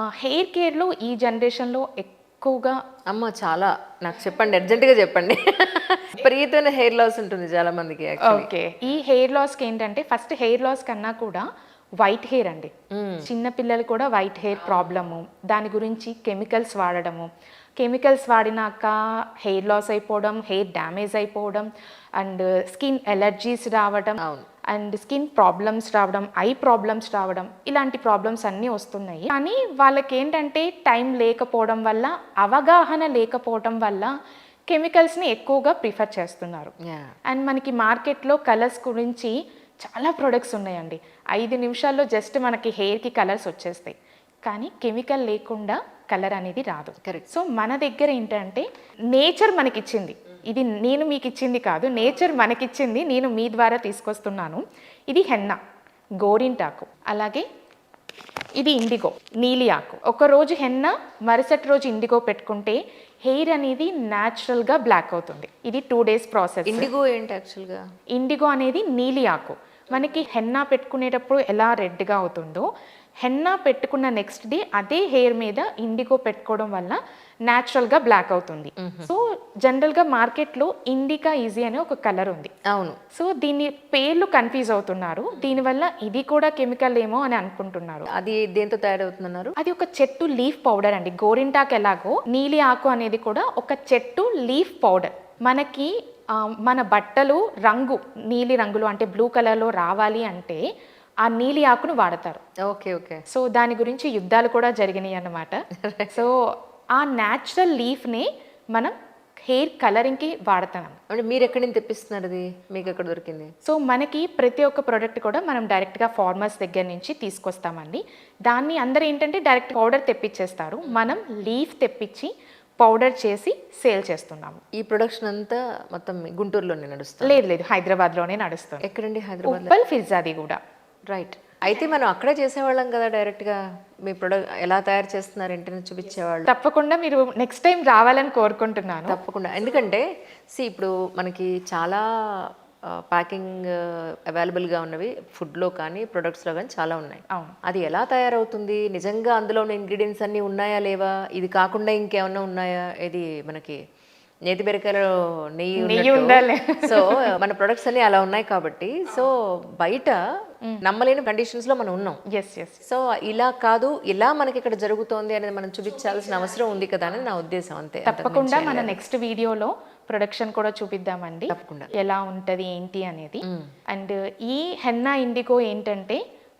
Hair కేర్లో ఈ జనరేషన్లో ఎక్కువగా అమ్మ చాలా. నాకు చెప్పండి అర్జెంటుగా చెప్పండి. విపరీతమైన హెయిర్ లాస్ ఉంటుంది చాలా మందికి. ఓకే. ఈ హెయిర్ లాస్కి ఏంటంటే ఫస్ట్ హెయిర్ లాస్ కన్నా కూడా వైట్ హెయిర్ అండి. చిన్న పిల్లలు కూడా వైట్ హెయిర్ ప్రాబ్లము దాని గురించి కెమికల్స్ వాడడము. కెమికల్స్ వాడినాక హెయిర్ లాస్ అయిపోవడం హెయిర్ డ్యామేజ్ అయిపోవడం అండ్ స్కిన్ ఎలర్జీస్ రావడం. అవును. అండ్ స్కిన్ ప్రాబ్లమ్స్ రావడం ఐ ప్రాబ్లమ్స్ రావడం ఇలాంటి ప్రాబ్లమ్స్ అన్నీ వస్తున్నాయి. కానీ వాళ్ళకి ఏంటంటే టైం లేకపోవడం వల్ల అవగాహన లేకపోవడం వల్ల కెమికల్స్ని ఎక్కువగా ప్రిఫర్ చేస్తున్నారు. అండ్ మనకి మార్కెట్లో కలర్స్ గురించి చాలా ప్రొడక్ట్స్ ఉన్నాయండి. ఐదు నిమిషాల్లో జస్ట్ మనకి హెయిర్కి కలర్స్ వచ్చేస్తాయి. కానీ కెమికల్ లేకుండా కలర్ అనేది రాదు. Correct. సో మన దగ్గర ఏంటంటే నేచర్ మనకిచ్చింది. ఇది నేను మీకు ఇచ్చింది కాదు నేచర్ మనకిచ్చింది నేను మీ ద్వారా తీసుకొస్తున్నాను. ఇది హెన్న గోరింటాకు. అలాగే ఇది ఇండిగో నీలి ఆకు. ఒక రోజు హెన్న మరుసటి రోజు ఇండిగో పెట్టుకుంటే హెయిర్ అనేది న్యాచురల్గా బ్లాక్ అవుతుంది. ఇది టూ డేస్ ప్రాసెస్. ఇండిగో ఏంటి యాక్చువల్గా? ఇండిగో అనేది నీలి ఆకు. మనకి హెన్నా పెట్టుకునేటప్పుడు ఎలా రెడ్గా అవుతుందో హెన్నా పెట్టుకున్న నెక్స్ట్ డే అదే హెయిర్ మీద ఇండిగో పెట్టుకోవడం వల్ల న్యాచురల్గా బ్లాక్ అవుతుంది. సో జనరల్గా మార్కెట్లో ఇండికా ఈజీ అనే ఒక కలర్ ఉంది. అవును. సో దీని పేర్లు కన్ఫ్యూజ్ అవుతున్నారు. దీనివల్ల ఇది కూడా కెమికల్ ఏమో అని అనుకుంటున్నారు. అది దేంతో తయారవుతుందన్నారు? అది ఒక చెట్టు లీఫ్ పౌడర్ అండి. గోరింటాకు ఎలాగో నీలి ఆకు అనేది కూడా ఒక చెట్టు లీఫ్ పౌడర్ మనకి మన బట్టలు రంగు నీలి రంగులు అంటే బ్లూ కలర్లో రావాలి అంటే ఆ నీలి ఆకును వాడతారు. ఓకే ఓకే సో దాని గురించి యుద్ధాలు కూడా జరిగినాయి అన్నమాట. సో ఆ న్యాచురల్ లీఫ్ని మనం హెయిర్ కలరింగ్కి వాడతాం. అంటే మీరు ఎక్కడి నుంచి తెప్పిస్తున్నారు అది? మీకు ఎక్కడ దొరికింది? సో మనకి ప్రతి ఒక్క ప్రోడక్ట్ కూడా మనం డైరెక్ట్గా ఫార్మర్స్ దగ్గర నుంచి తీసుకొస్తామండి. దాన్ని అందరూ ఏంటంటే డైరెక్ట్ పౌడర్ తెప్పించేస్తారు మనం లీఫ్ తెప్పించి పౌడర్ చేసి సేల్ చేస్తున్నాము. ఈ ప్రొడక్షన్ అంతా మొత్తం గుంటూరులోనే నడుస్తుంది. లేదు లేదు హైదరాబాద్లోనే నడుస్తుంది. ఎక్కడండి హైదరాబాద్ ఫిర్జాది కూడా రైట్ అయితే మనం అక్కడే చేసేవాళ్ళం కదా డైరెక్ట్గా? మీ ప్రొడక్ట్ ఎలా తయారు చేస్తున్నారు? ఏంటని చూపించేవాళ్ళు. తప్పకుండా మీరు నెక్స్ట్ టైం రావాలని కోరుకుంటున్నాను. తప్పకుండా. ఎందుకంటే సి ఇప్పుడు మనకి చాలా ప్యాకింగ్ అవైలబుల్గా ఉన్నవి ఫుడ్లో కానీ ప్రొడక్ట్స్లో కానీ చాలా ఉన్నాయి. అవును. అది ఎలా తయారవుతుంది? నిజంగా అందులో ఉన్న ఇంగ్రీడియంట్స్ అన్నీ ఉన్నాయా లేవా? ఇది కాకుండా ఇంకేమన్నా ఉన్నాయా? ఇది మనకి నేతి బెరకాయలో నెయ్యి నెయ్యి. ఉండాలి. సో మన ప్రొడక్ట్స్ అన్నీ అలా ఉన్నాయి కాబట్టి సో బయట నమ్మలేని కండిషన్స్లో మనం ఉన్నాం. ఎస్ ఎస్ సో ఇలా కాదు ఇలా మనకి ఇక్కడ జరుగుతోంది అనేది మనం చూపించాల్సిన అవసరం ఉంది కదా అనేది నా ఉద్దేశం అంతే. తప్పకుండా మన నెక్స్ట్ వీడియోలో ప్రొడక్షన్ కూడా చూపిద్దామండి. తప్పకుండా. ఎలా ఉంటది ఏంటి అనేది. అండ్ ఈ హెన్నా ఇండిగో ఏంటంటే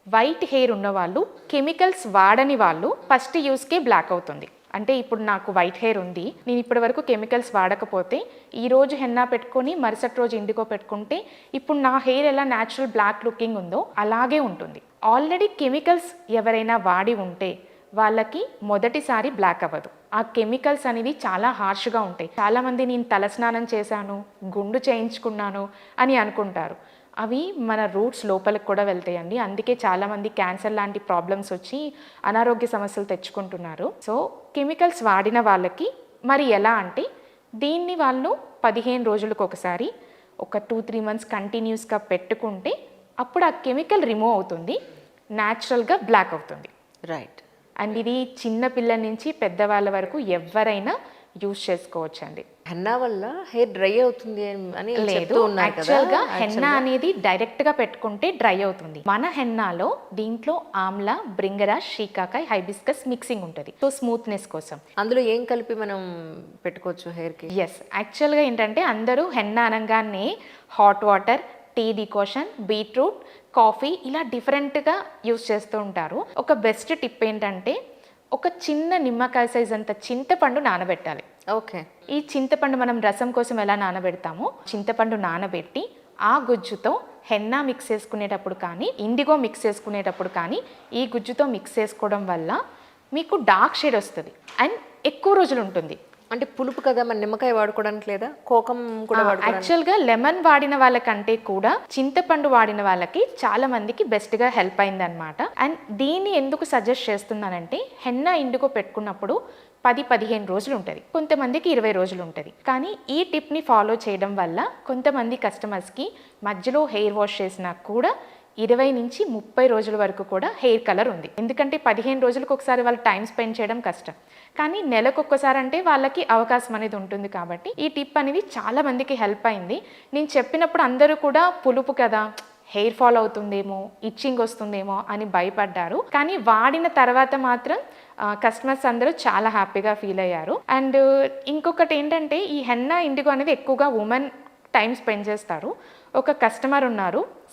వైట్ హెయిర్ ఉన్న వాళ్ళు కెమికల్స్ వాడని వాళ్ళు ఫస్ట్ యూస్కే బ్లాక్ అవుతుంది. అంటే ఇప్పుడు నాకు వైట్ హెయిర్ ఉంది. నేను ఇప్పటి వరకు కెమికల్స్ వాడకపోతే ఈ రోజు హెన్నా పెట్టుకొని మరుసటి రోజు ఇండిగో పెట్టుకుంటే ఇప్పుడు నా హెయిర్ ఎలా న్యాచురల్ బ్లాక్ లుకింగ్ ఉందో అలాగే ఉంటుంది. ఆల్రెడీ కెమికల్స్ ఎవరైనా వాడి ఉంటే వాళ్ళకి మొదటిసారి బ్లాక్ అవ్వదు. ఆ కెమికల్స్ అనేవి చాలా హార్ష్గా ఉంటాయి. చాలామంది నేను తలస్నానం చేశాను గుండు చేయించుకున్నాను అని అనుకుంటారు. అవి మన రూట్స్ లోపలికి కూడా వెళ్తాయండి. అందుకే చాలామంది క్యాన్సర్ లాంటి ప్రాబ్లమ్స్ వచ్చి అనారోగ్య సమస్యలు తెచ్చుకుంటున్నారు. సో కెమికల్స్ వాడిన వాళ్ళకి మరి ఎలా అంటే దీన్ని వాళ్ళు పదిహేను రోజులకు ఒకసారి ఒక టూ త్రీ మంత్స్ కంటిన్యూస్గా పెట్టుకుంటే అప్పుడు ఆ కెమికల్ రిమూవ్ అవుతుంది న్యాచురల్గా బ్లాక్ అవుతుంది. రైట్. అండ్ ఇది చిన్న పిల్లల నుంచి పెద్దవాళ్ళ వరకు ఎవరైనా యూజ్ చేసుకోవచ్చు అండి హెన్నా వల్ల హెయిర్ డ్రై అవుతుంది అని లేదు యాక్చువల్గా హెన్నా అనేది డైరెక్ట్గా పెట్టుకుంటే డ్రై అవుతుంది. మన హెన్నాలో దీంట్లో ఆమ్లా బ్రింగరా షీకాకాయ్ హైబిస్కస్ మిక్సింగ్ ఉంటుంది. సో స్మూత్నెస్ కోసం. అందులో ఏం కలిపి మనం పెట్టుకోవచ్చు హెయిర్కి ఎస్ యాక్చువల్గా ఏంటంటే అందరూ హెన్నా అనగానే hot water tea decoction beetroot coffee ఇలా డిఫరెంట్గా యూస్ చేస్తూ ఉంటారు. ఒక బెస్ట్ టిప్ ఏంటంటే ఒక చిన్న నిమ్మకాయ సైజ్ అంత చింతపండు నానబెట్టాలి. ఓకే. ఈ చింతపండు మనం రసం కోసం ఎలా నానబెడతామో చింతపండు నానబెట్టి ఆ గుజ్జుతో హెన్నా మిక్స్ చేసుకునేటప్పుడు కానీ ఇండిగో మిక్స్ చేసుకునేటప్పుడు కానీ ఈ గుజ్జుతో మిక్స్ చేసుకోవడం వల్ల మీకు డార్క్ షేడ్ వస్తుంది అండ్ ఎక్కువ రోజులు ఉంటుంది. అంటే పులుపు కదా మన నిమ్మకాయ వాడుకోవడానికి లేదా? కోకం కూడా యాక్చువల్గా లెమన్ వాడిన వాళ్ళకంటే కూడా చింతపండు వాడిన వాళ్ళకి చాలా మందికి బెస్ట్గా హెల్ప్ అయింది అనమాట అండ్ దీన్ని ఎందుకు సజెస్ట్ చేస్తున్నానంటే హెన్నా ఇండుకో పెట్టుకున్నప్పుడు పది పదిహేను రోజులు ఉంటుంది కొంతమందికి ఇరవై రోజులు ఉంటుంది కానీ ఈ టిప్ని ఫాలో చేయడం వల్ల కొంతమంది కస్టమర్స్కి మధ్యలో హెయిర్ వాష్ చేసినా కూడా ఇరవై నుంచి ముప్పై రోజుల వరకు కూడా హెయిర్ కలర్ ఉంది. ఎందుకంటే పదిహేను రోజులకు ఒకసారి వాళ్ళు టైం స్పెండ్ చేయడం కష్టం. కానీ నెలకు ఒక్కసారి అంటే వాళ్ళకి అవకాశం అనేది ఉంటుంది కాబట్టి ఈ టిప్ అనేది చాలా మందికి హెల్ప్ అయింది. నేను చెప్పినప్పుడు అందరూ కూడా పులుపు కదా హెయిర్ ఫాల్ అవుతుందేమో ఇచ్చింగ్ వస్తుందేమో అని భయపడ్డారు. కానీ వాడిన తర్వాత మాత్రం కస్టమర్స్ అందరూ చాలా హ్యాపీగా ఫీల్ అయ్యారు. అండ్ ఇంకొకటి ఏంటంటే ఈ హెన్నా ఇండిగో అనేది ఎక్కువగా ఉమెన్ టైం స్పెండ్ చేస్తారు. ఒక కస్టమర్ ఉన్నారు.